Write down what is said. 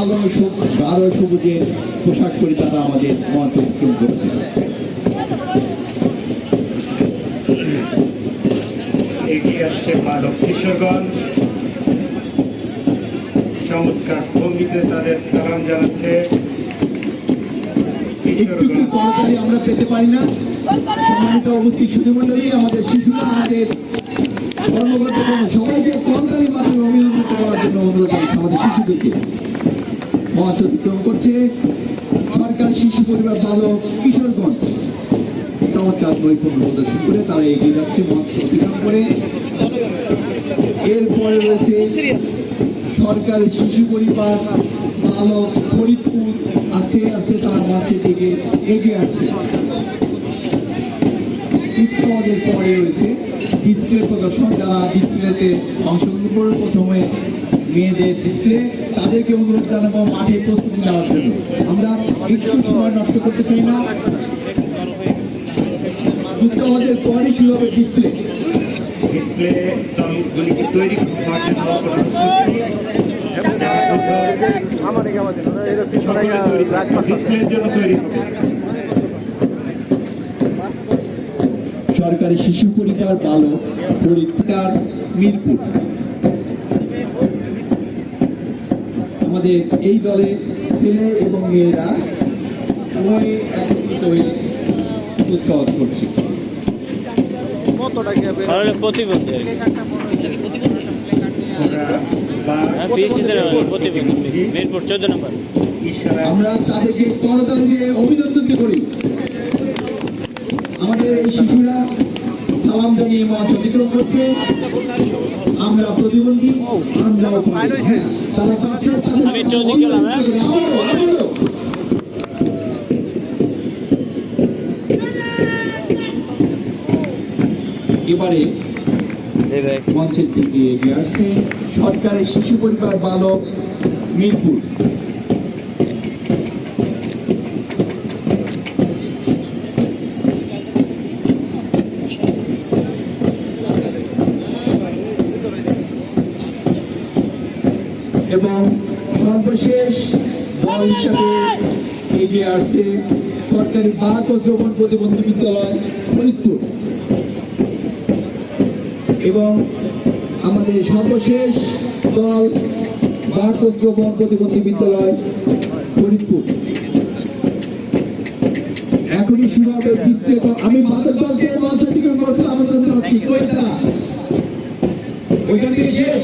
কালো গাঢ় সবুজের পোশাক পরে তারা আমাদের মঞ্চ অতিক্রম করছে এগিয়ে আসছে কিশোরগঞ্জ। চমৎকার ভঙ্গিতে তাদের সালাম জানাচ্ছে করতালি আমরা পেতে পারি না। সম্মানিত উপস্থিত সুধীমণ্ডলী আমাদের শিশুরা আমাদের কর্মকর্তা সবাইকে করতালির মাধ্যমে অভিনন্দন করার জন্য অনুরোধ জানাচ্ছি আমাদের শিশুদেরকে মঞ্চ অতিক্রম করছে। সরকার শিশু পরিবার বালক কিশোরগঞ্জ। চমৎকার নৈপুণ্য প্রদর্শন করে তারা এগিয়ে যাচ্ছে মঞ্চ অতিক্রম করে। এরপরে রয়েছে সরকারি শিশু পরিবার বালক ফরিদপুর। আস্তে আস্তে তারা মঞ্চের দিকে এগিয়ে আসছে। কুচকাওয়াজের পরে রয়েছে ডিসপ্লে প্রদর্শন। যারা ডিসপ্লেতে অংশগ্রহণ করে প্রথমে মেয়েদের ডিসপ্লে তাদেরকে অনুরোধ জানাব মাঠে প্রস্তুতি নেওয়ার জন্য। আমরা একটু সময় নষ্ট করতে চাই না। কুচকাওয়াজের পরে শুরু হবে ডিসপ্লে ডিসপ্লে দলগুলিকে তৈরি হওয়ার জন্য অপরাধ ডিসপ্লের জন্য তৈরি হবে। সরকারি শিশু পরিবার বালক ফরিদপুর মিরপুর। আমাদের এই দলে ছেলে এবং মেয়েরা উভয়ে একত্রিত হয়ে কুচকাওয়াজ করছে। হ্যাঁ আমরা তাদেরকে করতাল দিয়ে অভিনন্দন করি আমাদের এই শিশুরা সালাম জানিয়ে মঞ্চ অতিক্রম করছে। আমরা প্রতিবন্ধী আমরাও পারি। হ্যাঁ তারা পাচ্ছে তাদের হ্যাঁ? এবারে মঞ্চের দিকে এগিয়ে আসছে সরকারের শিশু পরিবার বালক মিরপুর। এবং সর্বশেষ দল হিসাবে এগিয়ে আসছে সরকারি বাক ও যৌবন প্রতিবন্ধী বিদ্যালয় ফরিদপুর। এবং আমাদের সর্বশেষ দল বাক ও যৌবন প্রতিবন্ধী বিদ্যালয় ফরিদপুর। এখনই শুরু হবে আমি বাদক দলকে মঞ্চ থেকে আমন্ত্রণ জানাচ্ছি। কই ওইখান থেকে শেষ।